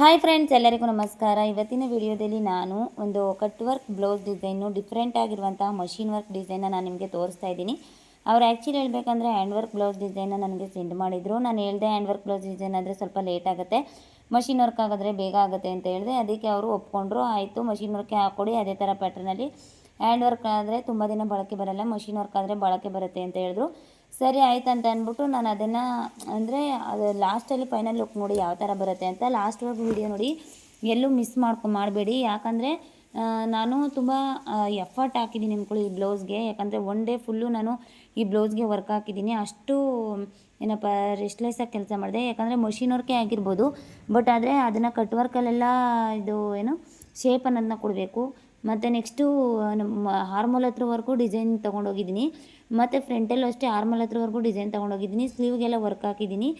Hi friends ಎಲ್ಲರಿಗೂ ನಮಸ್ಕಾರ. ಇವತ್ತಿನ ವಿಡಿಯೋದಲ್ಲಿ ನಾನು ಒಂದು cut work blouse design different ಆಗಿರುವಂತಹ ಮಷಿನ್ ವರ್ಕ್ ಡಿಸೈನ್ನ ನಾನು ನಿಮಗೆ ತೋರಿಸ್ತಾ ಇದ್ದೀನಿ. ಅವ್ರು ಆ್ಯಕ್ಚುಲಿ ಹೇಳಬೇಕಂದ್ರೆ ಹ್ಯಾಂಡ್ ವರ್ಕ್ ಬ್ಲೌಸ್ ಡಿಸೈನ್ನ ನನಗೆ ಸೆಂಡ್ ಮಾಡಿದರು. ನಾನು ಹೇಳಿದೆ ಹ್ಯಾಂಡ್ ವರ್ಕ್ ಬ್ಲೌಸ್ ಡಿಸೈನ್ ಅಂದರೆ ಸ್ವಲ್ಪ ಲೇಟ್ ಆಗುತ್ತೆ. ಮಷಿನ್ ವರ್ಕ್ ಆಗಿದ್ರೆ ಬೇಗ ಆಗುತ್ತೆ ಅಂತ ಹೇಳಿದೆ. ಅದಕ್ಕೆ ಅವರು ಒಪ್ಕೊಂಡ್ರು. ಆಯಿತು ಮಷಿನ್ ವರ್ಕ್ ಹಾಕ್ಕೊಡಿ ಅದೇ ಥರ ಪ್ಯಾಟ್ರನಲ್ಲಿ ಹ್ಯಾಂಡ್ ವರ್ಕ್ ಆದರೆ ತುಂಬ ದಿನ ಬಳಕೆ ಬರಲ್ಲ. ಮಷಿನ್ ವರ್ಕ್ ಆದರೆ ಬಳಕೆ ಬರುತ್ತೆ ಅಂತ ಹೇಳಿದ್ರು. ಸರಿ ಆಯ್ತು ಅಂತ ಅಂದ್ಬಿಟ್ಟು ನಾನು ಅದನ್ನು, ಅಂದರೆ ಅದು ಲಾಸ್ಟಲ್ಲಿ ಫೈನಲ್ ಲುಕ್ ನೋಡಿ ಯಾವ ಥರ ಬರುತ್ತೆ ಅಂತ ಲಾಸ್ಟ್ವರೆಗೂ ವಿಡಿಯೋ ನೋಡಿ ಎಲ್ಲೂ ಮಿಸ್ ಮಾಡ್ಕೊ, ಮಾಡಬೇಡಿ. ಯಾಕಂದರೆ ನಾನು ತುಂಬ ಎಫರ್ಟ್ ಹಾಕಿದ್ದೀನಿ ಅಂದ್ಕೊಳ್ಳಿ ಈ ಬ್ಲೌಸ್ಗೆ ಯಾಕಂದರೆ ಒನ್ ಡೇ ಫುಲ್ಲು ನಾನು ಈ ಬ್ಲೌಸ್ಗೆ ವರ್ಕ್ ಹಾಕಿದ್ದೀನಿ ಅಷ್ಟು, ಏನಪ್ಪ ರೆಸ್ಟ್ಲೆಸ್ ಆಗಿ ಕೆಲಸ ಮಾಡಿದೆ. ಯಾಕಂದರೆ ಮಷಿನ್ ವರ್ಕೇ ಆಗಿರ್ಬೋದು. ಬಟ್ ಆದರೆ ಅದನ್ನು ಕಟ್ ವರ್ಕಲ್ಲೆಲ್ಲ ಇದು ಏನು ಶೇಪ್ ಅನ್ನೋದನ್ನ ಕೊಡಬೇಕು. ಮತ್ತು ನೆಕ್ಸ್ಟು ನಮ್ಮ ಹಾರ್ಮೋಲ್ ಹತ್ರವರೆಗೂ ಡಿಸೈನ್ ತೊಗೊಂಡೋಗಿದ್ದೀನಿ. ಮತ್ತು ಫ್ರಂಟಲ್ಲೂ ಅಷ್ಟೇ ಹಾರ್ಮೋಲ್ ಹತ್ರವರೆಗೂ ಡಿಸೈನ್ ತೊಗೊಂಡೋಗಿದ್ದೀನಿ. ಸ್ಲೀವ್ಗೆಲ್ಲ ವರ್ಕ್ ಹಾಕಿದ್ದೀನಿ.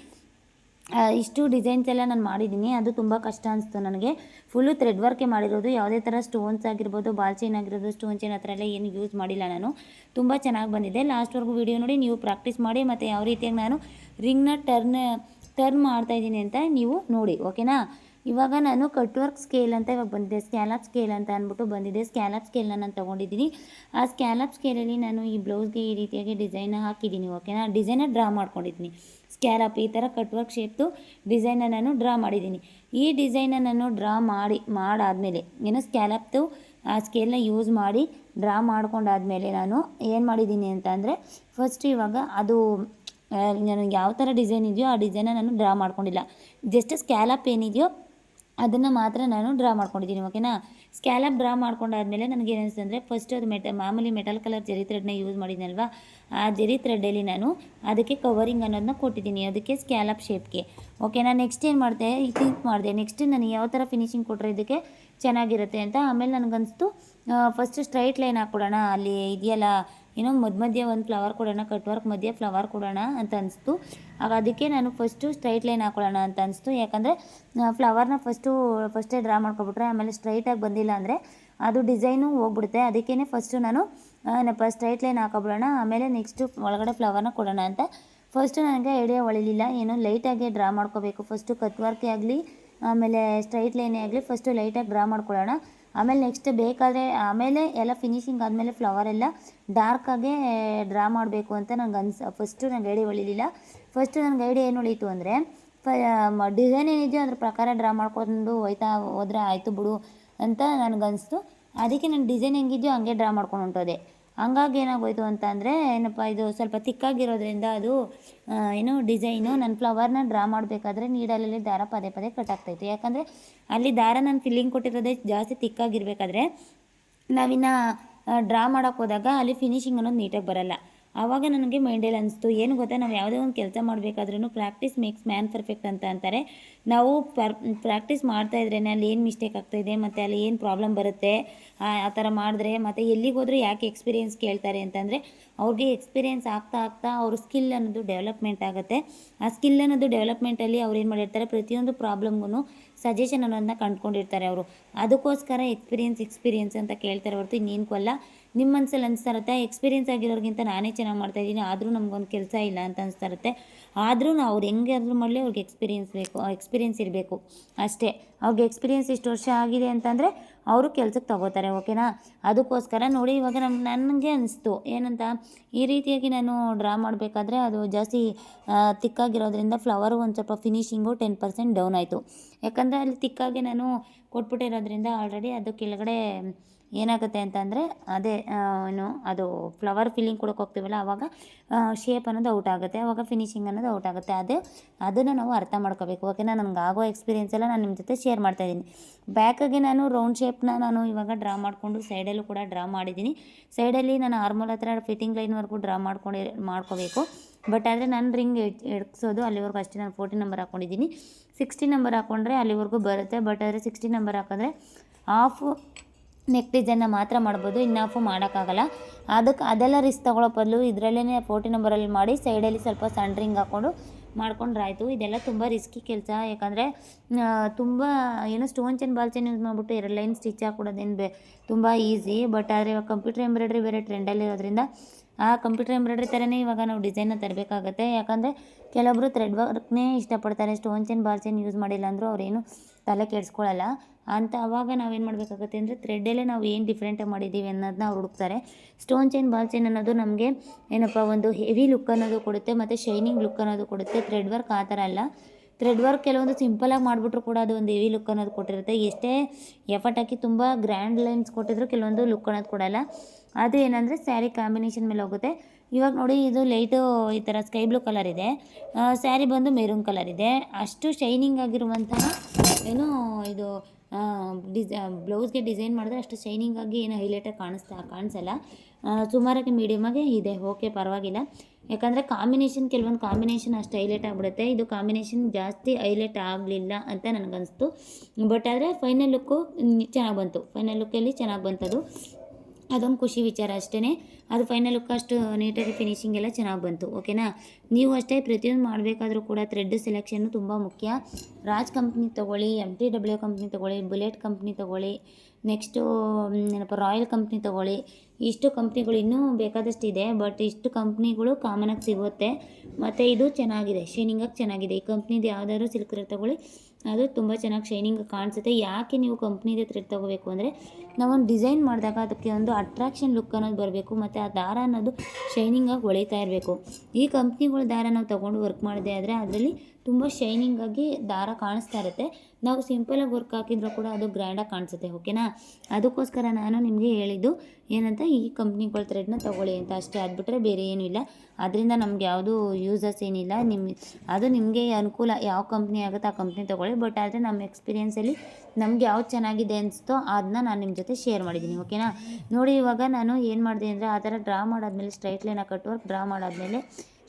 ಇಷ್ಟು ಡಿಸೈನ್ಸ್ ಎಲ್ಲ ನಾನು ಮಾಡಿದ್ದೀನಿ. ಅದು ತುಂಬ ಕಷ್ಟ ಅನಿಸ್ತು ನನಗೆ. ಫುಲ್ಲು ಥ್ರೆಡ್ ವರ್ಕೇ ಮಾಡಿರೋದು. ಯಾವುದೇ ಥರ ಸ್ಟೋನ್ಸ್ ಆಗಿರ್ಬೋದು, ಬಾಲ್ ಚೈನ್ ಆಗಿರೋದು ಸ್ಟೋನ್ ಚೈನ್ ಹತ್ರ ಎಲ್ಲ ಏನು ಯೂಸ್ ಮಾಡಿಲ್ಲ ನಾನು. ತುಂಬ ಚೆನ್ನಾಗಿ ಬಂದಿದೆ. ಲಾಸ್ಟ್ವರೆಗೂ ವಿಡಿಯೋ ನೋಡಿ ನೀವು ಪ್ರಾಕ್ಟೀಸ್ ಮಾಡಿ, ಮತ್ತು ಯಾವ ರೀತಿಯಾಗಿ ನಾನು ರಿಂಗ್ನ ಟರ್ನ್ ಟರ್ನ್ ಮಾಡ್ತಾಯಿದ್ದೀನಿ ಅಂತ ನೀವು ನೋಡಿ ಓಕೆನಾ ಇವಾಗ ನಾನು ಕಟ್ ವರ್ಕ್ ಸ್ಕೇಲ್ ಅಂತ ಇವಾಗ ಬಂದಿದೆ. ಸ್ಕ್ಯಾಲಪ್ ಸ್ಕೇಲ್ ಅಂತ ಅಂದ್ಬಿಟ್ಟು ಬಂದಿದೆ. ಸ್ಕ್ಯಾಲಪ್ ಸ್ಕೇಲ್ನ ನಾನು ತೊಗೊಂಡಿದ್ದೀನಿ. ಆ ಸ್ಕ್ಯಾಲಪ್ ಸ್ಕೇಲಲ್ಲಿ ನಾನು ಈ ಬ್ಲೌಸ್ಗೆ ಈ ರೀತಿಯಾಗಿ ಡಿಸೈನ್ ಹಾಕಿದ್ದೀನಿ ಓಕೆನಾ ಡಿಸೈನ ಡ್ರಾ ಮಾಡ್ಕೊಂಡಿದ್ದೀನಿ. ಸ್ಕ್ಯಾಲಪ್ ಈ ಥರ ಕಟ್ ವರ್ಕ್ ಶೇಪ್ದು ಡಿಸೈನ ನಾನು ಡ್ರಾ ಮಾಡಿದ್ದೀನಿ. ಈ ಡಿಸೈನ ನಾನು ಡ್ರಾ ಮಾಡಿ, ಮಾಡಾದಮೇಲೆ, ಏನೋ ಸ್ಕ್ಯಾಲಪ್ದು ಆ ಸ್ಕೇಲ್ನ ಯೂಸ್ ಮಾಡಿ ಡ್ರಾ ಮಾಡ್ಕೊಂಡಾದ್ಮೇಲೆ ನಾನು ಏನು ಮಾಡಿದ್ದೀನಿ ಅಂತ ಅಂದರೆ ಫಸ್ಟ್ ಇವಾಗ ಅದು ನಾನು ಯಾವ ಥರ ಡಿಸೈನ್ ಇದೆಯೋ ಆ ಡಿಸೈನ ನಾನು ಡ್ರಾ ಮಾಡ್ಕೊಂಡಿಲ್ಲ. ಜಸ್ಟ್ ಸ್ಕ್ಯಾಲಪ್ ಏನಿದೆಯೋ ಅದನ್ನು ಮಾತ್ರ ನಾನು ಡ್ರಾ ಮಾಡ್ಕೊಂಡಿದ್ದೀನಿ ಓಕೆನಾ ಸ್ಕ್ಯಾಲಪ್ ಡ್ರಾ ಮಾಡ್ಕೊಂಡಾದ್ಮೇಲೆ ನನಗೆ ಏನಿಸ್ತು ಅಂದರೆ ಫಸ್ಟ್ ಅದು ಮೆಟ ಮಾಮೂಲಿ ಮೆಟಲ್ ಕಲರ್ ಜರಿ ಥ್ರೆಡ್ನ ಯೂಸ್ ಮಾಡಿದ್ನಲ್ವಾ? ಆ ಜರಿ ಥ್ರೆಡ್ಡಲ್ಲಿ ನಾನು ಅದಕ್ಕೆ ಕವರಿಂಗ್ ಅನ್ನೋದನ್ನ ಕೊಟ್ಟಿದ್ದೀನಿ, ಅದಕ್ಕೆ ಸ್ಕ್ಯಾಲಪ್ ಶೇಪ್ಗೆ ಓಕೆನಾ ನೆಕ್ಸ್ಟ್ ಏನು ಮಾಡಿದೆ? ಥಿಂಕ್ ಮಾಡಿದೆ. ನೆಕ್ಸ್ಟ್ ನಾನು ಯಾವ ಥರ ಫಿನಿಶಿಂಗ್ ಕೊಟ್ಟರೆ ಇದಕ್ಕೆ ಚೆನ್ನಾಗಿರುತ್ತೆ ಅಂತ ಆಮೇಲೆ ನನಗನ್ನಿಸ್ತು ಫಸ್ಟ್ ಸ್ಟ್ರೈಟ್ ಲೈನ್ ಹಾಕ್ಕೊಡೋಣ, ಅಲ್ಲಿ ಇದೆಯಲ್ಲ ಏನೋ ಮಧ್ಯ ಮಧ್ಯೆ ಒಂದು ಫ್ಲವರ್ ಕೊಡೋಣ ಕಟ್ ವರ್ಕ್ ಮಧ್ಯೆ ಫ್ಲವರ್ ಕೊಡೋಣ ಅಂತ ಅನಿಸ್ತು. ಆಗ ಅದಕ್ಕೆ ನಾನು ಫಸ್ಟು ಸ್ಟ್ರೈಟ್ ಲೈನ್ ಹಾಕೊಳ್ಳೋಣ ಅಂತ ಅನಿಸ್ತು. ಯಾಕಂದರೆ ಫ್ಲವರ್ನ ಫಸ್ಟು ಫಸ್ಟೇ ಡ್ರಾ ಮಾಡ್ಕೊಬಿಟ್ರೆ ಆಮೇಲೆ ಸ್ಟ್ರೈಟಾಗಿ ಬಂದಿಲ್ಲ ಅಂದರೆ ಅದು ಡಿಸೈನು ಹೋಗ್ಬಿಡುತ್ತೆ. ಅದಕ್ಕೇ ಫಸ್ಟು ನಾನು ಏನಪ್ಪ ಸ್ಟ್ರೈಟ್ ಲೈನ್ ಹಾಕೊಬಿಡೋಣ, ಆಮೇಲೆ ನೆಕ್ಸ್ಟು ಒಳಗಡೆ ಫ್ಲವರ್ನ ಕೊಡೋಣ ಅಂತ. ಫಸ್ಟು ನನಗೆ ಐಡಿಯಾ ಒಳಿಲಿಲ್ಲ. ಏನೋ ಲೈಟಾಗಿ ಡ್ರಾ ಮಾಡ್ಕೋಬೇಕು. ಫಸ್ಟು ಕಟ್ ವರ್ಕೇ ಆಗಲಿ, ಆಮೇಲೆ ಸ್ಟ್ರೈಟ್ ಲೈನೇ ಆಗಲಿ ಫಸ್ಟು ಲೈಟಾಗಿ ಡ್ರಾ ಮಾಡ್ಕೊಳ್ಳೋಣ ಆಮೇಲೆ ನೆಕ್ಸ್ಟ್ ಬೇಕಾದರೆ, ಆಮೇಲೆ ಎಲ್ಲ ಫಿನಿಶಿಂಗ್ ಆದಮೇಲೆ ಫ್ಲವರ್ ಎಲ್ಲ ಡಾರ್ಕಾಗೆ ಡ್ರಾ ಮಾಡಬೇಕು ಅಂತ ನಂಗೆ ಅನ್ಸ ಫಸ್ಟು ನಂಗೆ ಐಡಿಯಾ ಹೊಳಿಲಿಲ್ಲ ಫಸ್ಟು ನನಗೆ ಐಡಿಯಾ ಏನು ಉಳಿತು ಅಂದರೆ ಫ ಡಿಸೈನ್ ಏನಿದೆಯೋ ಅದ್ರ ಪ್ರಕಾರ ಡ್ರಾ ಮಾಡ್ಕೊಂಡು ಹೋಯ್ತಾ, ಹೋದ್ರೆ ಆಯಿತು ಬಿಡು ಅಂತ ನನಗನ್ನಿಸ್ತು ಅದಕ್ಕೆ ನಾನು ಡಿಸೈನ್ ಹೆಂಗಿದೆಯೋ ಹಂಗೆ ಡ್ರಾ ಮಾಡ್ಕೊಂಡು ಹೊಂಟೋದೆ. ಹಂಗಾಗಿ ಏನಾಗೋಯ್ತು ಅಂತ ಅಂದರೆ ಏನಪ್ಪ ಇದು ಸ್ವಲ್ಪ ತಿಕ್ಕಾಗಿರೋದ್ರಿಂದ ಅದು ಏನು ಡಿಸೈನು ನನ್ನ ಫ್ಲವರ್ನ ಡ್ರಾ ಮಾಡಬೇಕಾದ್ರೆ ನೀಡಲಲ್ಲಿ ದಾರ ಪದೇ ಪದೇ ಕಟ್ ಆಗ್ತಾಯಿತ್ತು ಯಾಕಂದರೆ ಅಲ್ಲಿ ದಾರ ನಾನು ಫಿಲ್ಲಿಂಗ್ ಕೊಟ್ಟಿರೋದೇ ಜಾಸ್ತಿ ತಿಕ್ಕಾಗಿರಬೇಕಾದ್ರೆ ನಾವಿನ್ನು ಡ್ರಾ ಮಾಡೋಕ್ಕೆ ಹೋದಾಗ ಅಲ್ಲಿ ಫಿನಿಶಿಂಗ್ ಅನ್ನೋದು ನೀಟಾಗಿ ಬರಲ್ಲ. ಆವಾಗ ನನಗೆ ಮೈಂಡಲ್ಲಿ ಅನಿಸ್ತು, ಏನು ಗೊತ್ತಾ, ನಾವು ಯಾವುದೇ ಒಂದು ಕೆಲಸ ಮಾಡಬೇಕಾದ್ರೂ ಪ್ರಾಕ್ಟೀಸ್ ಮೇಕ್ಸ್ ಮ್ಯಾನ್ ಪರ್ಫೆಕ್ಟ್ ಅಂತ ಅಂತಾರೆ. ನಾವು ಪರ್ ಪ್ರಾಕ್ಟೀಸ್ ಮಾಡ್ತಾ ಇದ್ರೇ ಅಲ್ಲಿ ಏನು ಮಿಸ್ಟೇಕ್ ಆಗ್ತಾಯಿದೆ, ಮತ್ತು ಅಲ್ಲಿ ಏನು ಪ್ರಾಬ್ಲಮ್ ಬರುತ್ತೆ, ಆ ಥರ ಮಾಡಿದ್ರೆ, ಮತ್ತು ಎಲ್ಲಿಗೆ ಹೋದರೂ ಯಾಕೆ ಎಕ್ಸ್ಪೀರಿಯೆನ್ಸ್ ಕೇಳ್ತಾರೆ ಅಂತಂದರೆ, ಅವ್ರಿಗೆ ಎಕ್ಸ್ಪೀರಿಯೆನ್ಸ್ ಆಗ್ತಾ ಆಗ್ತಾ ಅವ್ರ ಸ್ಕಿಲ್ ಅನ್ನೋದು ಡೆವಲಪ್ಮೆಂಟ್ ಆಗುತ್ತೆ. ಆ ಸ್ಕಿಲ್ ಅನ್ನೋದು ಡೆವಲಪ್ಮೆಂಟಲ್ಲಿ ಅವ್ರು ಏನು ಮಾಡಿರ್ತಾರೆ, ಪ್ರತಿಯೊಂದು ಪ್ರಾಬ್ಲಮ್ಗೂ ಸಜೆಷನ್ ಅನ್ನೋದನ್ನ ಕಂಡ್ಕೊಂಡಿರ್ತಾರೆ ಅವರು. ಅದಕ್ಕೋಸ್ಕರ ಎಕ್ಸ್ಪೀರಿಯನ್ಸ್ ಎಕ್ಸ್ಪೀರಿಯನ್ಸ್ ಅಂತ ಕೇಳ್ತಾರೆ ಹೊರತು ಇನ್ನೇನು ಕೊಲ್ಲ ನಿಮ್ಮ ಮನಸ್ಸಲ್ಲಿ ಅನಿಸ್ತಾ ಇರುತ್ತೆ ಎಕ್ಸ್ಪೀರಿಯನ್ಸ್ ಆಗಿರೋರ್ಗಿಂತ ನಾನೇ ಚೆನ್ನಾಗಿ ಮಾಡ್ತಾ ಇದ್ದೀನಿ, ಆದರೂ ನಮಗೊಂದು ಕೆಲಸ ಇಲ್ಲ ಅಂತ ಅನಿಸ್ತಾ ಇರುತ್ತೆ ಆದರೂ ನಾವು ಅವ್ರು ಹೆಂಗೆ ಆದರೂ ಮಾಡಲಿ ಅವ್ರಿಗೆ ಎಕ್ಸ್ಪೀರಿಯನ್ಸ್ ಬೇಕು ಎಕ್ಸ್ಪೀರಿಯೆನ್ಸ್ ಇರಬೇಕು. ಅಷ್ಟೇ. ಅವ್ರಿಗೆ ಎಕ್ಸ್ಪೀರಿಯೆನ್ಸ್ ಇಷ್ಟು ವರ್ಷ ಆಗಿದೆ ಅಂತಂದರೆ ಅವರು ಕೆಲ್ಸಕ್ಕೆ ತಗೋತಾರೆ ಓಕೆನಾ ಅದಕ್ಕೋಸ್ಕರ ನೋಡಿ ಇವಾಗ ನಮ್ಗೆ ನನಗೆ ಅನಿಸ್ತು. ಏನಂತ? ಈ ರೀತಿಯಾಗಿ ನಾನು ಡ್ರಾ ಮಾಡಬೇಕಾದ್ರೆ ಅದು ಜಾಸ್ತಿ ತಿಕ್ಕಾಗಿರೋದ್ರಿಂದ ಫ್ಲವರು ಒಂದು ಸ್ವಲ್ಪ ಫಿನಿಷಿಂಗು ಟೆನ್ ಪರ್ಸೆಂಟ್ ಡೌನ್ ಆಯಿತು. ಯಾಕಂದರೆ ಅಲ್ಲಿ ತಿಕ್ಕಾಗಿ ನಾನು ಕೊಟ್ಬಿಟ್ಟಿರೋದ್ರಿಂದ ಆಲ್ರೆಡಿ ಅದು ಕೆಳಗಡೆ ಏನಾಗುತ್ತೆ ಅಂತಂದರೆ ಅದೇ ಏನು ಅದು ಫ್ಲವರ್ ಫಿಲ್ಲಿಂಗ್ ಕೊಡೋಕೆ ಹೋಗ್ತೀವಲ್ಲ ಆವಾಗ ಶೇಪ್ ಅನ್ನೋದು ಔಟ್ ಆಗುತ್ತೆ ಆವಾಗ ಫಿನಿಶಿಂಗ್ ಅನ್ನೋದು ಔಟ್ ಆಗುತ್ತೆ. ಅದು, ಅದನ್ನು ನಾವು ಅರ್ಥ ಮಾಡ್ಕೋಬೇಕು. ಓಕೆನಾ? ನನಗೆ ಆಗೋ ಎಕ್ಸ್ಪೀರಿಯೆನ್ಸ್ ಎಲ್ಲ ನಾನು ನಿಮ್ಮ ಜೊತೆ ಶೇರ್ ಮಾಡ್ತಾಯಿದ್ದೀನಿ ಬ್ಯಾಕಾಗಿ ನಾನು ರೌಂಡ್ ಶೇಪ್ನ ನಾನು ಇವಾಗ ಡ್ರಾ ಮಾಡಿಕೊಂಡು ಸೈಡಲ್ಲೂ ಕೂಡ ಡ್ರಾ ಮಾಡಿದ್ದೀನಿ. ಸೈಡಲ್ಲಿ ನಾನು ಆರ್ಮೋಲ್ ಹತ್ರ ಫಿಟ್ಟಿಂಗ್ ಲೈನ್ವರೆಗೂ ಡ್ರಾ ಮಾಡ್ಕೊಂಡು, ಮಾಡ್ಕೋಬೇಕು. ಬಟ್ ಆದರೆ ನಾನು ರಿಂಗ್ ಎಡ್ಸೋದು ಅಲ್ಲಿವರೆಗೂ ಅಷ್ಟೇ. ನಾನು ಫೋರ್ಟಿ ನಂಬರ್ ಹಾಕ್ಕೊಂಡಿದ್ದೀನಿ ಸಿಕ್ಸ್ಟಿ ನಂಬರ್ ಹಾಕ್ಕೊಂಡ್ರೆ ಅಲ್ಲಿವರೆಗೂ ಬರುತ್ತೆ. ಬಟ್ ಆದರೆ ಸಿಕ್ಸ್ಟಿ ನಂಬರ್ ಹಾಕಿದ್ರೆ ಹಾಫು ನೆಕ್ ಡಿಸೈನ್ನ ಮಾತ್ರ ಮಾಡ್ಬೋದು ಇನ್ನು ಆಫು ಮಾಡೋಕ್ಕಾಗಲ್ಲ. ಅದಕ್ಕೆ ಅದೆಲ್ಲ ರಿಸ್ಕ್ ತೊಗೊಳ್ಳೋ ಬದಲು ಇದರಲ್ಲೇ ಫೋರ್ಟಿ ನಂಬರಲ್ಲಿ ಮಾಡಿ ಸೈಡಲ್ಲಿ ಸ್ವಲ್ಪ ಸಣ್ಣ ರಿಂಗ್ ಹಾಕ್ಕೊಂಡು ಮಾಡ್ಕೊಂಡ್ರೆ ಆಯಿತು ಇದೆಲ್ಲ ತುಂಬ ರಿಸ್ಕಿ ಕೆಲಸ. ಯಾಕಂದರೆ ತುಂಬ ಏನು stone chain ball chain use ಮಾಡಿಬಿಟ್ಟು ಎರಡು ಲೈನ್ ಸ್ಟಿಚ್ ಹಾಕ್ಕೊಡೋದೇನು ಬೇ, ತುಂಬ ಈಸಿ ಬಟ್ ಆದರೆ ಇವಾಗ ಕಂಪ್ಯೂಟರ್ ಎಂಬ್ರಾಯ್ಡ್ರಿ ಬೇರೆ ಟ್ರೆಂಡಲ್ಲಿರೋದ್ರಿಂದ ಆ ಕಂಪ್ಯೂಟರ್ ಎಂಬ್ರಾಯ್ಡ್ರಿ ಥರನೇ ಇವಾಗ ನಾವು ಡಿಸೈನ್ನ ತರಬೇಕಾಗತ್ತೆ. ಯಾಕಂದರೆ ಕೆಲವೊಬ್ಬರು ಥ್ರೆಡ್ ವರ್ಕ್ನೇ ಇಷ್ಟಪಡ್ತಾರೆ. Stone chain ball chain use ಮಾಡಿಲ್ಲ ಅಂದರೂ ಅವರೇನು ತಲೆ ಕೆಡಿಸ್ಕೊಳ್ಳಲ್ಲ ಅಂತ ಅವಾಗ ನಾವೇನು ಮಾಡಬೇಕಾಗುತ್ತೆ ಅಂದರೆ ಥ್ರೆಡ್ಡಲ್ಲೇ ನಾವು ಏನು ಡಿಫ್ರೆಂಟಾಗಿ ಮಾಡಿದ್ದೀವಿ ಅನ್ನೋದನ್ನ ಅವ್ರು ಹುಡುಕ್ತಾರೆ. ಸ್ಟೋನ್ ಚೈನ್ ಬಾಲ್ ಚೈನ್ ಅನ್ನೋದು ನಮಗೆ ಏನಪ್ಪ ಒಂದು ಹೆವಿ ಲುಕ್ ಅನ್ನೋದು ಕೊಡುತ್ತೆ ಮತ್ತು ಶೈನಿಂಗ್ ಲುಕ್ ಅನ್ನೋದು ಕೊಡುತ್ತೆ. ಥ್ರೆಡ್ ವರ್ಕ್ ಆ ಥರ ಅಲ್ಲ. ಥ್ರೆಡ್ ವರ್ಕ್ ಕೆಲವೊಂದು ಸಿಂಪಲಾಗಿ ಮಾಡಿಬಿಟ್ರು ಕೂಡ ಅದು ಒಂದು ಹೆವಿ ಲುಕ್ ಅನ್ನೋದು ಕೊಟ್ಟಿರುತ್ತೆ. ಎಷ್ಟೇ ಎಫರ್ಟ್ ಹಾಕಿ ತುಂಬ ಗ್ರ್ಯಾಂಡ್ ಲೈನ್ಸ್ ಕೊಟ್ಟಿದ್ರು ಕೆಲವೊಂದು ಲುಕ್ ಅನ್ನೋದು ಕೊಡಲ್ಲ. ಅದು ಏನಂದರೆ ಸ್ಯಾರಿ ಕಾಂಬಿನೇಷನ್ ಮೇಲೆ ಹೋಗುತ್ತೆ. ಇವಾಗ ನೋಡಿ ಇದು ಲೈಟು ಈ ಥರ ಸ್ಕೈ ಬ್ಲೂ ಕಲರ್ ಇದೆ. ಸ್ಯಾರಿ ಬಂದು ಮೆರೂನ್ ಕಲರ್ ಇದೆ. ಅಷ್ಟು ಶೈನಿಂಗ್ ಆಗಿರುವಂತಹ ಏನು ಇದು ಡಿಸ್ ಬ್ಲೌಸ್ಗೆ ಡಿಸೈನ್ ಮಾಡಿದ್ರೆ ಅಷ್ಟು ಶೈನಿಂಗ್ ಆಗಿ ಏನು ಹೈಲೈಟಾಗಿ ಕಾಣಿಸ್ತಾ, ಕಾಣಿಸಲ್ಲ. ಸುಮಾರಾಗಿ ಮೀಡಿಯಮಾಗೆ ಇದೆ. ಓಕೆ ಪರವಾಗಿಲ್ಲ. ಯಾಕಂದರೆ ಕಾಂಬಿನೇಷನ್ ಕೆಲವೊಂದು ಕಾಂಬಿನೇಷನ್ ಅಷ್ಟು ಹೈಲೈಟ್ ಆಗಿಬಿಡುತ್ತೆ. ಇದು ಕಾಂಬಿನೇಷನ್ ಜಾಸ್ತಿ ಹೈಲೈಟ್ ಆಗಲಿಲ್ಲ ಅಂತ ನನಗನ್ನಿಸ್ತು ಬಟ್ ಆದರೆ ಫೈನಲ್ ಲುಕ್ಕು ಚೆನ್ನಾಗಿ ಬಂತು. ಫೈನಲ್ ಲುಕ್ಕಲ್ಲಿ ಚೆನ್ನಾಗಿ ಬಂತದು. ಅದೊಂದು ಖುಷಿ ವಿಚಾರ ಅಷ್ಟೇ ಅದು ಫೈನಲ್ ಲುಕ್ ಅಷ್ಟು ನೀಟಾಗಿ ಫಿನಿಷಿಂಗ್ ಎಲ್ಲ ಚೆನ್ನಾಗಿ ಬಂತು ಓಕೆನಾ ನೀವು ಅಷ್ಟೇ ಪ್ರತಿಯೊಂದು ಮಾಡಬೇಕಾದ್ರೂ ಕೂಡ ಥ್ರೆಡ್ ಸೆಲೆಕ್ಷನ್ನು ತುಂಬ ಮುಖ್ಯ. ರಾಜ್ ಕಂಪ್ನಿ ತೊಗೊಳ್ಳಿ ಎಂ ಟಿ ಡಬ್ಲ್ಯೂ ಕಂಪ್ನಿ ತೊಗೊಳ್ಳಿ ಬುಲೆಟ್ ಕಂಪ್ನಿ ತೊಗೊಳ್ಳಿ ನೆಕ್ಸ್ಟು ಏನಪ್ಪ ರಾಯಲ್ ಕಂಪ್ನಿ ತೊಗೊಳ್ಳಿ ಇಷ್ಟು ಕಂಪ್ನಿಗಳು ಇನ್ನೂ ಬೇಕಾದಷ್ಟು ಇದೆ ಬಟ್ ಇಷ್ಟು ಕಂಪ್ನಿಗಳು ಕಾಮನಾಗಿ ಸಿಗುತ್ತೆ. ಮತ್ತು ಇದು ಚೆನ್ನಾಗಿದೆ ಶೈನಿಂಗಾಗಿ ಚೆನ್ನಾಗಿದೆ. ಈ ಕಂಪ್ನಿದು ಯಾವ್ದಾದ್ರು ಸಿಲ್ಕ್ ಥ್ರೆಡ್ ತೊಗೊಳ್ಳಿ. ಅದು ತುಂಬ ಚೆನ್ನಾಗಿ ಶೈನಿಂಗ್ ಕಾಣಿಸುತ್ತೆ. ಯಾಕೆ ನೀವು ಕಂಪ್ನಿದೆ ಥ್ರೆಡ್ ತೊಗೋಬೇಕು ಅಂದರೆ, ನಾವೊಂದು ಡಿಸೈನ್ ಮಾಡಿದಾಗ ಅದಕ್ಕೆ ಒಂದು ಅಟ್ರಾಕ್ಷನ್ ಲುಕ್ ಅನ್ನೋದು ಬರಬೇಕು, ಮತ್ತು ಆ ದಾರ ಅನ್ನೋದು ಶೈನಿಂಗಾಗಿ ಹೊಳಿತಾ ಇರಬೇಕು. ಈ ಕಂಪ್ನಿಗಳ ದಾರ ನಾವು ತೊಗೊಂಡು ವರ್ಕ್ ಮಾಡಿದೆ ಆದರೆ ಅದರಲ್ಲಿ ತುಂಬ ಶೈನಿಂಗಾಗಿ ದಾರ ಕಾಣಿಸ್ತಾ ಇರುತ್ತೆ. ನಾವು ಸಿಂಪಲಾಗಿ ವರ್ಕ್ ಹಾಕಿದ್ರು ಕೂಡ ಅದು ಗ್ರ್ಯಾಂಡಾಗಿ ಕಾಣಿಸುತ್ತೆ ಓಕೆನಾ ಅದಕ್ಕೋಸ್ಕರ ನಾನು ನಿಮಗೆ ಹೇಳಿದ್ದು ಏನಂತ ಈ ಕಂಪ್ನಿಗಳ ಥ್ರೆಡ್ನ ತೊಗೊಳ್ಳಿ ಅಂತ. ಅಷ್ಟೇ ಅದು ಬಿಟ್ಟರೆ ಬೇರೆ ಏನೂ ಇಲ್ಲ. ಅದರಿಂದ ನಮ್ಗೆ ಯಾವುದೂ ಯೂಸಸ್ ಏನಿಲ್ಲ. ನಿಮ್ಮ ಅದು ನಿಮಗೆ ಅನುಕೂಲ ಯಾವ ಕಂಪ್ನಿ ಆಗುತ್ತೆ ಆ ಕಂಪ್ನಿ ತೊಗೊಳ್ಳಿ. ಬಟ್ ಆದರೆ ನಮ್ಮ ಎಕ್ಸ್ಪೀರಿಯೆನ್ಸಲ್ಲಿ ನಮ್ಗೆ ಯಾವ್ದು ಚೆನ್ನಾಗಿದೆ ಅನಿಸ್ತೋ ಅದನ್ನ ನಾನು ನಿಮ್ಮ ಜೊತೆ ಶೇರ್ ಮಾಡಿದ್ದೀನಿ ಓಕೆನಾ ನೋಡಿ ಇವಾಗ ನಾನು ಏನು ಮಾಡಿದೆ ಅಂದರೆ ಆ ಥರ ಡ್ರಾ ಮಾಡಾದ್ಮೇಲೆ ಸ್ಟ್ರೈಟ್ ಲೈನ್ ಕಟ್ವರ್ಕ್ ಡ್ರಾ ಮಾಡಾದ್ಮೇಲೆ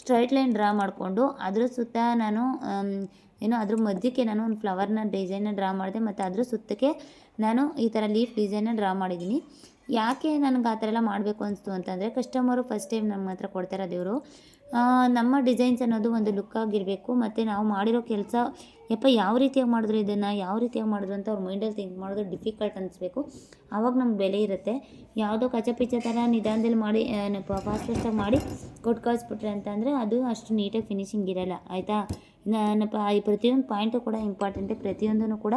ಸ್ಟ್ರೈಟ್ ಲೈನ್ ಡ್ರಾ ಮಾಡಿಕೊಂಡು ಅದ್ರ ಸುತ್ತ ನಾನು ಏನು ಅದ್ರ ಮಧ್ಯಕ್ಕೆ ನಾನು ಒಂದು ಫ್ಲವರ್ನ ಡಿಸೈನ್ನ ಡ್ರಾ ಮಾಡಿದೆ. ಮತ್ತು ಅದ್ರ ಸುತ್ತಕ್ಕೆ ನಾನು ಈ ಥರ ಲೀಫ್ ಡಿಸೈನ್ನ ಡ್ರಾ ಮಾಡಿದ್ದೀನಿ ಯಾಕೆ ನನಗೆ ಆ ಥರ ಎಲ್ಲ ಮಾಡಬೇಕು ಅನಿಸ್ತು ಅಂತಂದರೆ ಕಸ್ಟಮರು ಫಸ್ಟ್ ಟೈಮ್ ನಮ್ಮ ಹತ್ರ ಕೊಡ್ತಾರೆ ದೇವರು ನಮ್ಮ ಡಿಸೈನ್ಸ್ ಅನ್ನೋದು ಒಂದು ಲುಕ್ ಆಗಿರಬೇಕು, ಮತ್ತು ನಾವು ಮಾಡಿರೋ ಕೆಲಸ, ಯಪ್ಪ ಯಾವ ರೀತಿಯಾಗಿ ಮಾಡಿದ್ರು ಇದನ್ನು, ಯಾವ ರೀತಿಯಾಗಿ ಮಾಡಿದ್ರು ಅಂತ ಅವ್ರ ಮೈಂಡಲ್ಲಿ ಥಿಂಕ್ ಮಾಡೋದು ಡಿಫಿಕಲ್ಟ್ ಅನಿಸ್ಬೇಕು. ಆವಾಗ ನಮ್ಗೆ ಬೆಲೆ ಇರುತ್ತೆ. ಯಾವುದೋ ಕಚಪಿಚ ಥರ ನಿಧಾನದಲ್ಲಿ ಮಾಡಿ ಫಾಸ್ಟ್ ಫಾಸ್ಟಾಗಿ ಮಾಡಿ ಕೊಟ್ಟು ಕಳಿಸ್ಬಿಟ್ರೆ ಅಂತಂದರೆ ಅದು ಅಷ್ಟು ನೀಟಾಗಿ ಫಿನಿಶಿಂಗ್ ಇರಲ್ಲ, ಆಯಿತಾ? ಏನಪ್ಪ, ಈ ಪ್ರತಿಯೊಂದು ಪಾಯಿಂಟು ಕೂಡ ಇಂಪಾರ್ಟೆಂಟ್ ಪ್ರತಿಯೊಂದನ್ನು ಕೂಡ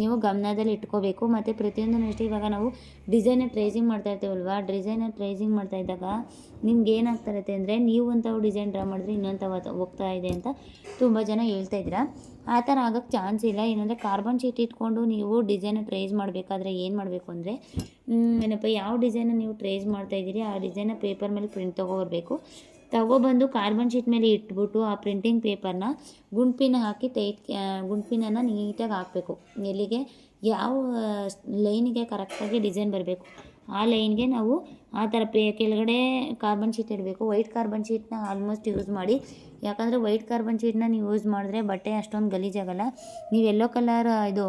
ನೀವು ಗಮನದಲ್ಲಿ ಇಟ್ಕೋಬೇಕು. ಮತ್ತು ಪ್ರತಿಯೊಂದನ್ನು ಅಷ್ಟೇ ಇವಾಗ ನಾವು ಡಿಸೈನ್ ಟ್ರೇಸಿಂಗ್ ಮಾಡ್ತಾ ಇರ್ತೀವಲ್ವ? ಡಿಸೈನ ಟ್ರೇಸಿಂಗ್ ಮಾಡ್ತಾ ಇದ್ದಾಗ ನಿಮ್ಗೆ ಏನಾಗ್ತಾ ಇರುತ್ತೆ ಅಂದರೆ ನೀವು ಅಂಥವು ಡಿಸೈನ್ ಡ್ರಾ ಮಾಡಿದ್ರೆ ಇನ್ನೊಂಥವು ಹೋಗ್ತಾ ಇದೆ ಅಂತ ತುಂಬ ಜನ ಹೇಳ್ತಾ ಇದ್ದೀರಾ. ಆ ಥರ ಆಗೋಕ್ಕೆ ಚಾನ್ಸ್ ಇಲ್ಲ. ಏನಂದರೆ ಕಾರ್ಬನ್ ಶೀಟ್ ಇಟ್ಕೊಂಡು ನೀವು ಡಿಸೈನ್ ಟ್ರೇಸ್ ಮಾಡಬೇಕಾದ್ರೆ ಏನು ಮಾಡಬೇಕು ಅಂದರೆ ಏನಪ್ಪ, ಯಾವ ಡಿಸೈನ ನೀವು ಟ್ರೇಸ್ ಮಾಡ್ತಾ ಇದ್ದೀರಿ? ಆ ಡಿಸೈನ ಪೇಪರ್ ಮೇಲೆ ಪ್ರಿಂಟ್ ತೊಗೊಬರ್ಬೇಕು ತಗೊಬಂದು ಕಾರ್ಬನ್ ಶೀಟ್ ಮೇಲೆ ಇಟ್ಬಿಟ್ಟು ಆ ಪ್ರಿಂಟಿಂಗ್ ಪೇಪರ್ನ ಗುಂಪಿನ ಹಾಕಿ ಟೈಟ್ ಗುಂಡ್ಪಿನನ್ನು ನೀಟಾಗಿ ಹಾಕಬೇಕು. ಎಲ್ಲಿಗೆ? ಯಾವ ಲೈನಿಗೆ ಕರೆಕ್ಟಾಗಿ ಡಿಸೈನ್ ಬರಬೇಕು. ಆ ಲೈನ್ಗೆ ನಾವು ಆ ಥರ ಪೇ, ಕೆಳಗಡೆ ಕಾರ್ಬನ್ ಶೀಟ್ ಇಡಬೇಕು. ವೈಟ್ ಕಾರ್ಬನ್ ಶೀಟ್ನ ಆಲ್ಮೋಸ್ಟ್ ಯೂಸ್ ಮಾಡಿ. ಯಾಕಂದರೆ ವೈಟ್ ಕಾರ್ಬನ್ ಶೀಟ್ನ ನೀವು ಯೂಸ್ ಮಾಡಿದ್ರೆ ಬಟ್ಟೆ ಅಷ್ಟೊಂದು ಗಲೀಜಾಗಲ್ಲ ನೀವು ಎಲ್ಲೋ ಕಲರ್ ಇದು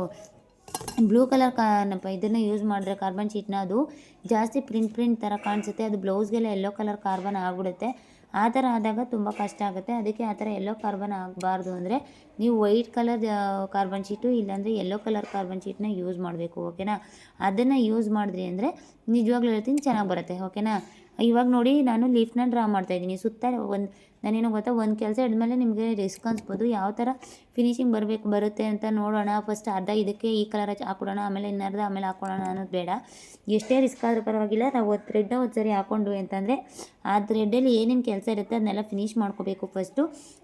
ಬ್ಲೂ ಕಲರ್ ಕಾ ಇದನ್ನು ಯೂಸ್ ಮಾಡಿದ್ರೆ ಕಾರ್ಬನ್ ಶೀಟ್ನ ಅದು ಜಾಸ್ತಿ ಪ್ರಿಂಟ್ ಪ್ರಿಂಟ್ ಥರ ಕಾಣಿಸುತ್ತೆ. ಅದು ಬ್ಲೌಸ್ಗೆಲ್ಲ ಎಲ್ಲೋ ಕಲರ್ ಕಾರ್ಬನ್ ಆಗಿಬಿಡುತ್ತೆ. ಆ ಥರ ಆದಾಗ ತುಂಬ ಕಷ್ಟ ಆಗುತ್ತೆ. ಅದಕ್ಕೆ ಆ ಥರ ಎಲ್ಲೋ ಕಾರ್ಬನ್ ಆಗಬಾರ್ದು ಅಂದರೆ ನೀವು ವೈಟ್ ಕಲರ್ ಕಾರ್ಬನ್ ಶೀಟು ಇಲ್ಲಾಂದರೆ ಎಲ್ಲೋ ಕಲರ್ ಕಾರ್ಬನ್ ಶೀಟ್ನ ಯೂಸ್ ಮಾಡಬೇಕು ಓಕೆನಾ ಅದನ್ನು ಯೂಸ್ ಮಾಡಿದ್ರಿ ಅಂದರೆ ನಿಜವಾಗ್ಲೂ ಹೇಳ್ತೀನಿ ಚೆನ್ನಾಗಿ ಬರುತ್ತೆ ಓಕೆನಾ ಇವಾಗ ನೋಡಿ ನಾನು ಲೀಫ್ನ ಡ್ರಾ ಮಾಡ್ತಾಯಿದ್ದೀನಿ ಸುತ್ತ ಒಂದು ನಾನೇನು ಗೊತ್ತಾ? ಒಂದು ಕೆಲಸ ಹಿಡಿದ್ಮೇಲೆ ನಿಮಗೆ ರಿಸ್ಕ್ ಅನ್ಸ್ಬೋದು. ಯಾವ ಥರ ಫಿನಿಶಿಂಗ್ ಬರಬೇಕು, ಬರುತ್ತೆ ಅಂತ ನೋಡೋಣ. ಫಸ್ಟ್ ಅರ್ಧ ಇದಕ್ಕೆ ಈ ಕಲರ್ ಹಾಕ್ಕೊಡೋಣ ಆಮೇಲೆ ಇನ್ನರ್ಧ ಆಮೇಲೆ ಹಾಕ್ಕೊಳ್ಳೋಣ ಅನ್ನೋದು ಬೇಡ. ಎಷ್ಟೇ ರಿಸ್ಕ್ ಆದರೂ ಪರವಾಗಿಲ್ಲ. ನಾವು ಒಂದು ಥ್ರೆಡ್ನ ಒಂದು ಸರಿ ಹಾಕ್ಕೊಂಡ್ವಿ ಅಂತಂದರೆ ಆ ಥ್ರೆಡ್ಡಲ್ಲಿ ಏನೇನು ಕೆಲಸ ಇರುತ್ತೆ ಅದನ್ನೆಲ್ಲ ಫಿನಿಶ್ ಮಾಡ್ಕೋಬೇಕು ಫಸ್ಟು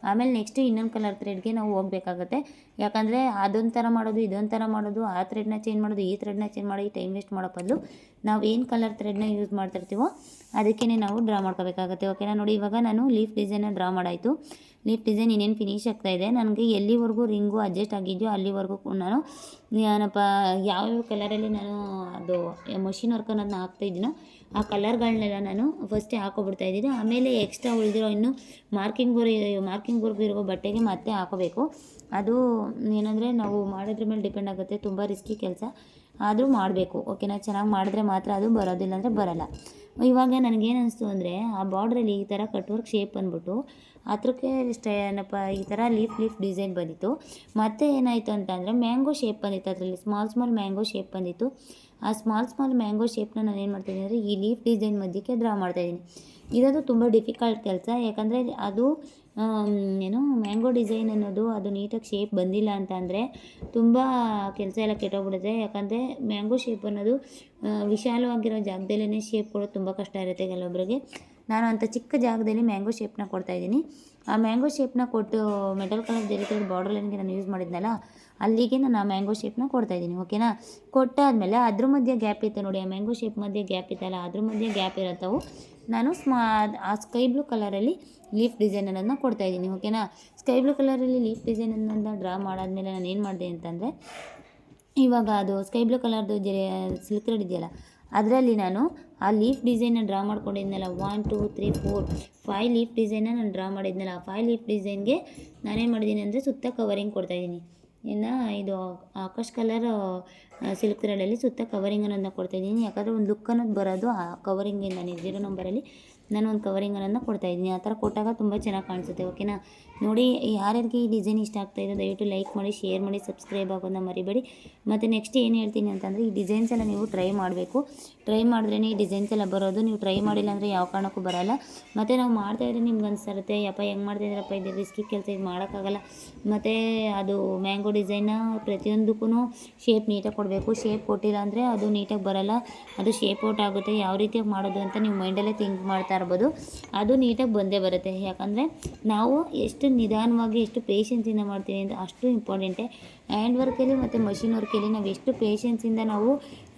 ಆಮೇಲೆ ನೆಕ್ಸ್ಟು ಇನ್ನೊಂದು ಕಲರ್ ಥ್ರೆಡ್ಗೆ ನಾವು ಹೋಗಬೇಕಾಗತ್ತೆ. ಯಾಕಂದರೆ ಅದೊಂದು ಥರ ಮಾಡೋದು, ಇದೊಂದು ಥರ ಮಾಡೋದು, ಆ ಥ್ರೆಡ್ನ ಚೇಂಜ್ ಮಾಡೋದು, ಈ ಥ್ರೆಡ್ನ ಚೇಂಜ್ ಮಾಡಿ ಟೈಮ್ ವೇಸ್ಟ್ ಮಾಡೋ ಬದಲು ನಾವು ಏನು ಕಲರ್ ಥ್ರೆಡ್ನ ಯೂಸ್ ಮಾಡ್ತಿರ್ತೀವೋ ಅದಕ್ಕೇ ನಾವು ಡ್ರಾ ಮಾಡ್ಕೋಬೇಕಾಗುತ್ತೆ ಓಕೆನಾ ನೋಡಿ ಇವಾಗ ನಾನು ಲೀಫ್ ಡಿಸೈನ ಡ್ರಾ ಮಾಡಾಯಿತು. ಲೀಫ್ ಡಿಸೈನ್ ಇನ್ನೇನು ಫಿನಿಶ್ ಆಗ್ತಾ ಇದೆ. ನನಗೆ ಎಲ್ಲಿವರೆಗೂ ರಿಂಗು ಅಡ್ಜಸ್ಟ್ ಆಗಿದೆಯೋ ಅಲ್ಲಿವರೆಗೂ ನಾನು ಏನಪ್ಪ, ಯಾವ್ಯಾವ ಕಲರಲ್ಲಿ ನಾನು ಅದು ಮಷಿನ್ ವರ್ಕ್ ಅನ್ನೋದನ್ನ ಹಾಕ್ತಾಯಿದ್ದೀನೋ ಆ ಕಲರ್ಗಳನ್ನೆಲ್ಲ ನಾನು ಫಸ್ಟೇ ಹಾಕೊಬಿಡ್ತಾ ಇದ್ದೀನಿ. ಆಮೇಲೆ ಎಕ್ಸ್ಟ್ರಾ ಉಳಿದಿರೋ ಇನ್ನು ಮಾರ್ಕಿಂಗ್ ಬರೋ ಮಾರ್ಕಿಂಗ್ ವರ್ಕ್ ಇರೋ ಬಟ್ಟೆಗೆ ಮತ್ತೆ ಹಾಕೋಬೇಕು. ಅದು ಏನಂದರೆ ನಾವು ಮಾಡೋದ್ರ ಮೇಲೆ ಡಿಪೆಂಡ್ ಆಗುತ್ತೆ, ತುಂಬ ರಿಸ್ಕಿ ಕೆಲಸ. ಆದರೂ ಮಾಡಬೇಕು. ಓಕೆನಾ ಚೆನ್ನಾಗಿ ಮಾಡಿದ್ರೆ ಮಾತ್ರ ಅದು ಬರೋದಿಲ್ಲ ಅಂದರೆ ಬರೋಲ್ಲ. ಇವಾಗ ನನಗೇನು ಅನಿಸ್ತು ಅಂದರೆ ಆ ಬಾರ್ಡ್ರಲ್ಲಿ ಈ ಥರ ಕಟ್ವರ್ಕ್ ಶೇಪ್ ಅಂದ್ಬಿಟ್ಟು ಹತ್ರಕ್ಕೆ ಸ್ಟೇ ಏನಪ್ಪ, ಈ ಥರ ಲೀಫ್ ಲೀಫ್ ಡಿಸೈನ್ ಬಂದಿತ್ತು. ಮತ್ತೆ ಏನಾಯಿತು ಅಂತಂದರೆ ಮ್ಯಾಂಗೋ ಶೇಪ್ ಬಂದಿತ್ತು ಅದರಲ್ಲಿ ಸ್ಮಾಲ್ ಸ್ಮಾಲ್ ಮ್ಯಾಂಗೋ ಶೇಪ್ ಬಂದಿತ್ತು. ಆ ಸ್ಮಾಲ್ ಸ್ಮಾಲ್ ಮ್ಯಾಂಗೋ ಶೇಪ್ನ ನಾನು ಏನು ಮಾಡ್ತಾಯಿದ್ದೀನಿ ಅಂದರೆ ಈ ಲೀಫ್ ಡಿಸೈನ್ ಮಧ್ಯಕ್ಕೆ ಡ್ರಾ ಮಾಡ್ತಾಯಿದ್ದೀನಿ ಇದೊಂದು ತುಂಬ ಡಿಫಿಕಲ್ಟ್ ಕೆಲಸ, ಯಾಕಂದರೆ ಅದು ಏನು, ಮ್ಯಾಂಗೋ ಡಿಸೈನ್ ಅನ್ನೋದು ಅದು ನೀಟಾಗಿ ಶೇಪ್ ಬಂದಿಲ್ಲ ಅಂತ ಅಂದರೆ ತುಂಬ ಕೆಲಸ ಎಲ್ಲ ಕೆಟ್ಟೋಗ್ಬಿಡುತ್ತೆ. ಯಾಕಂದರೆ ಮ್ಯಾಂಗೋ ಶೇಪ್ ಅನ್ನೋದು ವಿಶಾಲವಾಗಿರೋ ಜಾಗದಲ್ಲೇ ಶೇಪ್ ಕೊಡೋದು ತುಂಬ ಕಷ್ಟ ಇರುತ್ತೆ ಕೆಲವೊಬ್ಬರಿಗೆ ನಾನು ಅಂಥ ಚಿಕ್ಕ ಜಾಗದಲ್ಲಿ ಮ್ಯಾಂಗೋ ಶೇಪ್ನ ಕೊಡ್ತಾಯಿದ್ದೀನಿ ಆ ಮ್ಯಾಂಗೋ ಶೇಪ್ನ ಕೊಟ್ಟು ಮೆಟಲ್ ಕಲರ್ ಜೆರಿ ಬಾರ್ಡರ್ ಲೈನ್ಗೆ ನಾನು ಯೂಸ್ ಮಾಡಿದ್ನಲ್ಲ, ಅಲ್ಲಿಗೆ ನಾನು ಆ ಮ್ಯಾಂಗೋ ಶೇಪ್ನ ಕೊಡ್ತಾಯಿದ್ದೀನಿ ಓಕೆನಾ ಕೊಟ್ಟಾದಮೇಲೆ ಅದ್ರ ಮಧ್ಯೆ ಗ್ಯಾಪ್ ಇತ್ತು ನೋಡಿ, ಆ ಮ್ಯಾಂಗೋ ಶೇಪ್ ಮಧ್ಯೆ ಗ್ಯಾಪ್ ಇತ್ತಲ್ಲ, ಅದ್ರ ಮಧ್ಯೆ ಗ್ಯಾಪ್ ಇರೋಂಥವು ನಾನು ಸ್ಮಾ, ಆ ಸ್ಕೈ ಬ್ಲೂ ಕಲರಲ್ಲಿ ಲೀಫ್ ಡಿಸೈನನ್ನು ಕೊಡ್ತಾ ಕೊಡ್ತಾಯಿದ್ದೀನಿ ಓಕೆನಾ? ಸ್ಕೈ ಬ್ಲೂ ಕಲರಲ್ಲಿ ಲೀಫ್ ಡಿಸೈನನ್ನು ಡ್ರಾ ಮಾಡಾದಮೇಲೆ ನಾನು ಏನು ಮಾಡಿದೆ ಅಂತಂದರೆ, ಇವಾಗ ಅದು ಸ್ಕೈ ಬ್ಲೂ ಕಲರ್ದು ಜೆ, ಸಿಲ್ಕ್ ರೆಡ್ ಇದೆಯಲ್ಲ, ಅದರಲ್ಲಿ ನಾನು ಆ ಲೀಫ್ ಡಿಸೈನ್ನ draw ಮಾಡ್ಕೊಂಡಿದ್ನಲ್ಲ, one, two, three, four five leaf ಡಿಸೈನ್ನ ನಾನು ಡ್ರಾ ಮಾಡಿದ್ನಲ್ಲ, ಆ ಫೈ ಲೀಫ್ ಡಿಸೈನ್ಗೆ ನಾನೇನು ಮಾಡಿದ್ದೀನಿ ಅಂದರೆ ಸುತ್ತ ಕವರಿಂಗ್ ಕೊಡ್ತಾಯಿದ್ದೀನಿ ಇನ್ನು ಇದು ಆಕಾಶ್ ಕಲರ್ ಸಿಲ್ಕ್ ಥ್ರೆಡಲ್ಲಿ ಸುತ್ತ ಕವರಿಂಗ್ ಅನ್ನೋದನ್ನ ಕೊಡ್ತಾಯಿದ್ದೀನಿ ಯಾಕಂದರೆ ಒಂದು ಲುಕ್ ಅನ್ನೋದು ಬರೋದು ಆ ಕವರಿಂಗಿಂದ ಜೀರೋ ನಂಬರಲ್ಲಿ ನಾನು ಒಂದು ಕವರಿಂಗನ್ನು ಕೊಡ್ತಾ ಇದ್ದೀನಿ ಆ ಥರ ಕೊಟ್ಟಾಗ ತುಂಬ ಚೆನ್ನಾಗಿ ಕಾಣಿಸುತ್ತೆ, ಓಕೆನಾ? ನೋಡಿ, ಯಾರ್ಯಾರಿಗೆ ಈ ಡಿಸೈನ್ ಇಷ್ಟ ಆಗ್ತಾ ಇದೆ, ದಯವಿಟ್ಟು ಲೈಕ್ ಮಾಡಿ, ಶೇರ್ ಮಾಡಿ, ಸಬ್ಸ್ಕ್ರೈಬ್ ಆಗೋದನ್ನ ಮರಿಬೇಡಿ. ಮತ್ತು ನೆಕ್ಸ್ಟ್ ಏನು ಹೇಳ್ತೀನಿ ಅಂತಂದರೆ, ಈ ಡಿಸೈನ್ಸ್ ಎಲ್ಲ ನೀವು ಟ್ರೈ ಮಾಡಬೇಕು. ಟ್ರೈ ಮಾಡಿದ್ರೇ ಈ ಡಿಸೈನ್ಸ್ ಎಲ್ಲ ಬರೋದು. ನೀವು ಟ್ರೈ ಮಾಡಿಲ್ಲ ಅಂದರೆ ಯಾವ ಕಾರಣಕ್ಕೂ ಬರೋಲ್ಲ. ಮತ್ತು ನಾವು ಮಾಡ್ತಾಯಿದ್ರೆ ನಿಮ್ಗೆ ಅನಿಸಿರುತ್ತೆ ಯಪ್ಪ, ಹೆಂಗೆ ಮಾಡ್ತಾಯಿದ್ರಪ್ಪ ಇದು ರಿಸ್ಕಿ ಕೆಲಸ, ಇದು ಮಾಡೋಕ್ಕಾಗಲ್ಲ. ಮತ್ತು ಅದು ಮ್ಯಾಂಗೋ ಡಿಸೈನ್ನ ಪ್ರತಿಯೊಂದಕ್ಕೂ ಶೇಪ್ ನೀಟಾಗಿ ಕೊಡಬೇಕು. ಶೇಪ್ ಕೊಟ್ಟಿಲ್ಲ ಅಂದರೆ ಅದು ನೀಟಾಗಿ ಬರೋಲ್ಲ. ಅದು ಶೇಪ್ ಔಟ್ ಆಗುತ್ತೆ. ಯಾವ ರೀತಿಯಾಗಿ ಮಾಡೋದು ಅಂತ ನೀವು ಮೈಂಡಲ್ಲೇ ಥಿಂಕ್ ಮಾಡ್ತಾ ಇರ್ಬೋದು ಅದು ನೀಟಾಗಿ ಬಂದೇ ಬರುತ್ತೆ. ಯಾಕಂದರೆ ನಾವು ಎಷ್ಟು ನಿಧಾನವಾಗಿ ಎಷ್ಟು ಪೇಷನ್ಸಿಂದ ಮಾಡ್ತೀವಿ ಅಂತ ಅಷ್ಟು ಇಂಪಾರ್ಟೆಂಟೆ ಹ್ಯಾಂಡ್ ವರ್ಕಲ್ಲಿ ಮತ್ತು ಮಷಿನ್ ವರ್ಕಲ್ಲಿ ನಾವು ಎಷ್ಟು ಪೇಷನ್ಸಿಂದ ನಾವು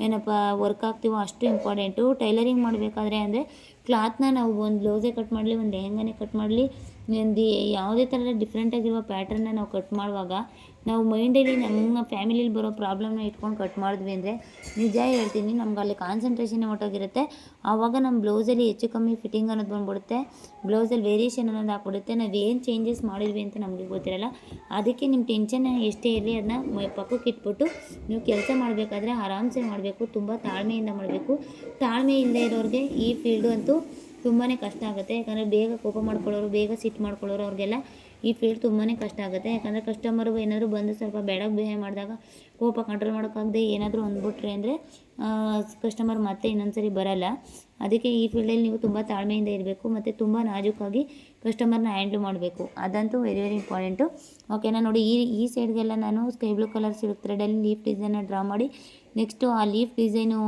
ಏನಪ್ಪ ವರ್ಕ್ ಆಗ್ತೀವೋ ಅಷ್ಟು ಇಂಪಾರ್ಟೆಂಟು ಟೈಲರಿಂಗ್ ಮಾಡಬೇಕಾದ್ರೆ ಅಂದರೆ ಕ್ಲಾತ್ನ ನಾವು ಒಂದು ಬ್ಲೌಸೇ ಕಟ್ ಮಾಡಲಿ, ಒಂದು ಲೆಹಂಗಾನೇ ಕಟ್ ಮಾಡಲಿ ಒಂದು ಯಾವುದೇ ಥರದ ಡಿಫ್ರೆಂಟಾಗಿರುವ ಪ್ಯಾಟ್ರನ್ನ ನಾವು ಕಟ್ ಮಾಡುವಾಗ, ನಾವು ಮೈಂಡಲ್ಲಿ ನಮ್ಮ ಫ್ಯಾಮಿಲಿಲಿ ಬರೋ ಪ್ರಾಬ್ಲಮ್ನ ಇಟ್ಕೊಂಡು ಕಟ್ ಮಾಡಿದ್ವಿ ಅಂದರೆ, ನಿಜ ಹೇಳ್ತೀನಿ ನಮ್ಗೆ ಅಲ್ಲಿ ಕಾನ್ಸಂಟ್ರೇಷನ್ ಹೊಟ್ಟೋಗಿರುತ್ತೆ ಆವಾಗ ನಮ್ಮ ಬ್ಲೌಸಲ್ಲಿ ಹೆಚ್ಚು ಕಮ್ಮಿ ಫಿಟ್ಟಿಂಗ್ ಅನ್ನೋದು ಬಂದ್ಬಿಡುತ್ತೆ. ಬ್ಲೌಸಲ್ಲಿ ವೇರಿಯೇಷನ್ ಅನ್ನೋದು ಹಾಕ್ಬಿಡುತ್ತೆ ನಾವು ಏನು ಚೇಂಜಸ್ ಮಾಡಿದ್ವಿ ಅಂತ ನಮಗೆ ಗೊತ್ತಿರಲ್ಲ. ಅದಕ್ಕೆ ನಿಮ್ಮ ಟೆನ್ಷನ್ ಎಷ್ಟೇ ಇರಲಿ ಅದನ್ನ ಪಕ್ಕಕ್ಕೆ ಇಟ್ಬಿಟ್ಟು, ನೀವು ಕೆಲಸ ಮಾಡಬೇಕಾದ್ರೆ ಆರಾಮ್ಸೆ ಮಾಡಬೇಕು, ತುಂಬ ತಾಳ್ಮೆಯಿಂದ ಮಾಡಬೇಕು. ತಾಳ್ಮೆ ಇರೋರಿಗೆ ಈ ಫೀಲ್ಡು ಅಂತೂ ತುಂಬಾ ಕಷ್ಟ ಆಗುತ್ತೆ. ಯಾಕಂದರೆ ಬೇಗ ಕೋಪ ಮಾಡ್ಕೊಳ್ಳೋರು, ಬೇಗ ಸಿಟ್ಟು ಮಾಡ್ಕೊಳ್ಳೋರು ಅವ್ರಿಗೆಲ್ಲ ಈ ಫೀಲ್ಡ್ ತುಂಬಾ ಕಷ್ಟ ಆಗುತ್ತೆ. ಯಾಕಂದರೆ ಕಸ್ಟಮರು ಏನಾದರೂ ಬಂದು ಸ್ವಲ್ಪ ಬೆಳಗ್ಗೆ ಬಿಹೇವ್ ಮಾಡಿದಾಗ ಕೋಪ ಕಂಟ್ರೋಲ್ ಮಾಡೋಕ್ಕಾಗದೆ ಏನಾದರೂ ಅಂದ್ಬಿಟ್ರೆ ಅಂದರೆ ಕಸ್ಟಮರ್ ಮತ್ತೆ ಇನ್ನೊಂದು ಸರಿ ಬರಲ್ಲ. ಅದಕ್ಕೆ ಈ ಫೀಲ್ಡಲ್ಲಿ ನೀವು ತುಂಬ ತಾಳ್ಮೆಯಿಂದ ಇರಬೇಕು ಮತ್ತು ತುಂಬ ನಾಜೂಕಾಗಿ ಕಸ್ಟಮರ್ನ ಹ್ಯಾಂಡ್ಲ್ ಮಾಡಬೇಕು. ಅದಂತೂ ವೆರಿ ವೆರಿ ಇಂಪಾರ್ಟೆಂಟು ಓಕೆನಾ ನೋಡಿ ಈ ಈ ಸೈಡ್ಗೆಲ್ಲ ನಾನು ಸ್ಕೈ ಬ್ಲೂ ಕಲರ್ ಸಿಲ್ಕ್ ಥ್ರೆಡಲ್ಲಿ ಲೀಫ್ ಡಿಸೈನ್ನ ಡ್ರಾ ಮಾಡಿ ನೆಕ್ಸ್ಟು ಆ ಲೀಫ್ ಡಿಸೈನು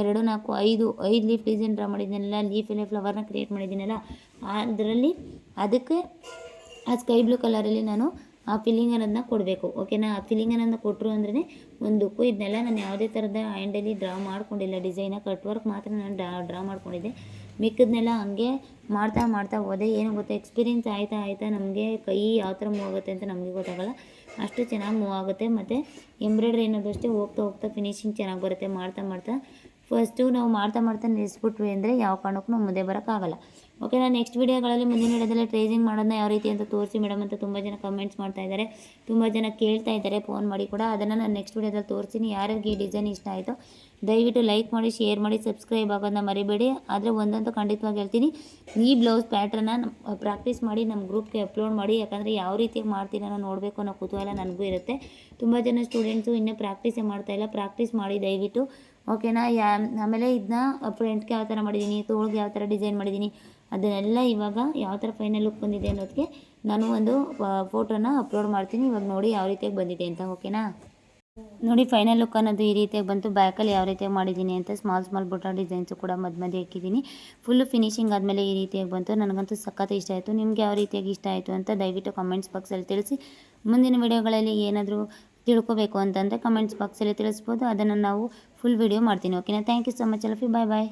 ಎರಡು ನಾಲ್ಕು, ಐದು ಐದು ಲೀಫ್ ಡಿಸೈನ್ ಡ್ರಾ ಮಾಡಿದ್ದೀನಲ್ಲ ಲೀಫಲ್ಲೇ ಫ್ಲವರ್ನ ಕ್ರಿಯೇಟ್ ಮಾಡಿದ್ದೀನಲ್ಲ, ಅದರಲ್ಲಿ ಅದಕ್ಕೆ ಆ ಸ್ಕೈ ಬ್ಲೂ ಕಲರಲ್ಲಿ ನಾನು ಆ ಫಿಲ್ಲಿಂಗ್ ಅನ್ನೋದನ್ನ ಕೊಡಬೇಕು ಓಕೆನಾ ಆ ಫಿಲ್ಲಿಂಗ್ ಅನ್ನೋದನ್ನ ಕೊಟ್ಟರು ಅಂದ್ರೆ ಒಂದಕ್ಕೂ ಇದನ್ನೆಲ್ಲ ನಾನು ಯಾವುದೇ ಥರದ ಹ್ಯಾಂಡಲ್ಲಿ ಡ್ರಾ ಮಾಡ್ಕೊಂಡಿಲ್ಲ ಡಿಸೈನ ಕಟ್ ವರ್ಕ್ ಮಾತ್ರ ನಾನು ಡ್ರಾ ಡ್ರಾ ಮಾಡ್ಕೊಂಡಿದ್ದೆ. ಮಿಕ್ಕದನ್ನೆಲ್ಲ ಹಂಗೆ ಮಾಡ್ತಾ ಮಾಡ್ತಾ ಹೋದೆ. ಏನು ಗೊತ್ತಾ ಎಕ್ಸ್ಪೀರಿಯನ್ಸ್ ಆಯಿತಾ ಆಯಿತಾ ನಮಗೆ ಕೈ ಯಾವ ಥರ ಮೂವ್ ಆಗುತ್ತೆ ಅಂತ ನಮಗೆ ಗೊತ್ತಾಗಲ್ಲ. ಅಷ್ಟು ಚೆನ್ನಾಗಿ ಮೂವ್ ಆಗುತ್ತೆ. ಮತ್ತು ಎಂಬ್ರಾಯ್ಡ್ರಿ ಅನ್ನೋದು ಹೋಗ್ತಾ ಹೋಗ್ತಾ ಫಿನಿಶಿಂಗ್ ಚೆನ್ನಾಗಿ ಬರುತ್ತೆ. ಮಾಡ್ತಾ ಮಾಡ್ತಾ ಫಸ್ಟು ನಾವು ಮಾಡ್ತಾ ಮಾಡ್ತಾ ನಿಲ್ಲಿಸ್ಬಿಟ್ವಿ ಅಂದರೆ ಯಾವ ಕಾರಣಕ್ಕೂ ನಾವು ಮುಂದೆ ಬರೋಕ್ಕಾಗಲ್ಲ. ಓಕೆ ನಾನು ನೆಕ್ಸ್ಟ್ ವೀಡಿಯೋಗಳಲ್ಲಿ ಮುಂದಿನ ವೀಡಿಯೋದಲ್ಲಿ ಟ್ರೇಸಿಂಗ್ ಮಾಡೋದನ್ನ ಯಾವ ರೀತಿ ಅಂತ ತೋರಿಸಿ ಮೇಡಮ್ ಅಂತ ತುಂಬ ಜನ ಕಮೆಂಟ್ಸ್ ಮಾಡ್ತಾ ಇದ್ದಾರೆ ತುಂಬ ಜನ ಕೇಳ್ತಾ ಇದ್ದಾರೆ ಫೋನ್ ಮಾಡಿ ಕೂಡ. ಅದನ್ನು ನಾನು ನೆಕ್ಸ್ಟ್ ವೀಡಿಯೋದಲ್ಲಿ ತೋರಿಸ್ತೀನಿ. ಯಾರಿಗೆ ಈ ಡಿಸೈನ್ ಇಷ್ಟ ಆಯಿತು, ದಯವಿಟ್ಟು ಲೈಕ್ ಮಾಡಿ ಶೇರ್ ಮಾಡಿ ಸಬ್ಸ್ಕ್ರೈಬ್ ಆಗೋದನ್ನ ಮರಿಬೇಡಿ. ಆದರೆ ಒಂದಂತೂ ಖಂಡಿತವಾಗಿ ಹೇಳ್ತೀನಿ, ಈ ಬ್ಲೌಸ್ ಪ್ಯಾಟ್ರನ್ನ ಪ್ರಾಕ್ಟೀಸ್ ಮಾಡಿ ನಮ್ಮ ಗ್ರೂಪ್ಗೆ ಅಪ್ಲೋಡ್ ಮಾಡಿ, ಯಾಕಂದರೆ ಯಾವ ರೀತಿಯಾಗಿ ಮಾಡ್ತೀನಿ ಅನ್ನೋ ನೋಡಬೇಕು ಅನ್ನೋ ಕುತೂಹಲ ನನಗೂ ಇರುತ್ತೆ. ತುಂಬ ಜನ ಸ್ಟೂಡೆಂಟ್ಸು ಇನ್ನೂ ಪ್ರಾಕ್ಟೀಸೇ ಮಾಡ್ತಾ ಇಲ್ಲ. ಪ್ರಾಕ್ಟೀಸ್ ಮಾಡಿ ದಯವಿಟ್ಟು ಓಕೆನಾ ಯಾ, ಆಮೇಲೆ ಇದನ್ನ ಫ್ರಂಟ್ಗೆ ಯಾವ ಥರ ಮಾಡಿದ್ದೀನಿ ತೋಳ್ಗೆ ಯಾವ ಥರ ಡಿಸೈನ್ ಮಾಡಿದ್ದೀನಿ ಅದನ್ನೆಲ್ಲ ಇವಾಗ ಯಾವ ಥರ ಫೈನಲ್ ಲುಕ್ ಬಂದಿದೆ ಅನ್ನೋದಕ್ಕೆ ನಾನು ಒಂದು ಫೋಟೋನ ಅಪ್ಲೋಡ್ ಮಾಡ್ತೀನಿ. ಇವಾಗ ನೋಡಿ ಯಾವ ರೀತಿಯಾಗಿ ಬಂದಿದೆ ಅಂತ ಓಕೆನಾ ನೋಡಿ ಫೈನಲ್ ಲುಕ್ ಅನ್ನೋದು ಈ ರೀತಿಯಾಗಿ ಬಂತು. ಬ್ಯಾಕಲ್ಲಿ ಯಾವ ರೀತಿಯಾಗಿ ಮಾಡಿದ್ದೀನಿ ಅಂತ ಸ್ಮಾಲ್ ಸ್ಮಾಲ್ ಬುಟ್ಟ ಡಿಸೈನ್ಸು ಕೂಡ ಮಧ್ಯ ಮಧ್ಯೆ ಹಾಕಿದ್ದೀನಿ ಫುಲ್ಲು ಫಿನಿಶಿಂಗ್ ಆದಮೇಲೆ ಈ ರೀತಿಯಾಗಿ ಬಂತು. ನನಗಂತೂ ಸಖತ್ ಇಷ್ಟ ಆಯಿತು. ನಿಮ್ಗೆ ಯಾವ ರೀತಿಯಾಗಿ ಇಷ್ಟ ಆಯಿತು ಅಂತ ದಯವಿಟ್ಟು ಕಮೆಂಟ್ಸ್ ಬಾಕ್ಸಲ್ಲಿ ತಿಳಿಸಿ. ಮುಂದಿನ ವಿಡಿಯೋಗಳಲ್ಲಿ ಏನಾದರೂ ತಿಳ್ಕೊಬೇಕು ಅಂತಂದರೆ ಕಮೆಂಟ್ಸ್ ಬಾಕ್ಸಲ್ಲಿ ತಿಳಿಸ್ಬೋದು. ಅದನ್ನು ನಾವು ಫುಲ್ ವಿಡಿಯೋ ಮಾಡ್ತೀನಿ. ಓಕೆನಾ thank you so much ಅಲ್ಫಿ. Bye bye